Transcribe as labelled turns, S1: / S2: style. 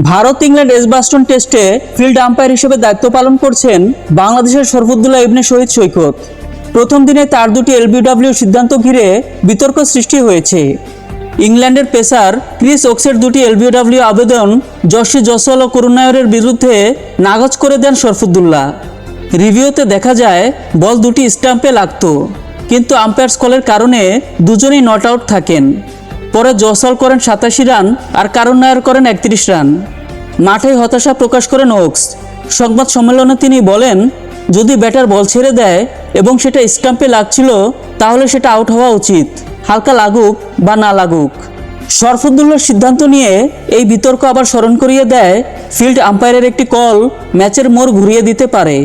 S1: Bharat England Edgbaston টেস্টে field umpire হিসেবে দায়িত্ব পালন করছেন বাংলাদেশের শরফুদ্দুল্লাহ ইবনে শহীদ সৈকত। প্রথম দিনে তার দুটি এলবিডব্লিউ সিদ্ধান্ত ঘিরে বিতর্ক সৃষ্টি হয়েছে। ইংল্যান্ডের পেসার ক্রিস ওক্সের দুটি এলবিডব্লিউ আবেদন যশী জসল ও করুণায়রের বিরুদ্ধে নাগজ করে দেন শরফুদ্দুল্লাহ। রিভিউতে দেখা যায়, বল দুটি স্টাম্পে লাগতো, কিন্তু আম্পায়ার্স কলের কারণে দুজনেই নট আউট থাকেন। পরে জসল করেন সাতাশি রান আর কারণ নায়ার করেন একত্রিশ রান। মাঠে হতাশা প্রকাশ করেন ওক্স। সংবাদ সম্মেলনে তিনি বলেন, যদি ব্যাটার বল ছেড়ে দেয় এবং সেটা স্টাম্পে লাগছিল, তাহলে সেটা আউট হওয়া উচিত। হালকা লাগুক বা না লাগুক। শরফুদ্দুল্লার সিদ্ধান্ত নিয়ে এই বিতর্ক আবার স্মরণ করিয়ে দেয় ফিল্ড আম্পায়ারের একটি কল ম্যাচের মোড় ঘুরিয়ে দিতে পারে।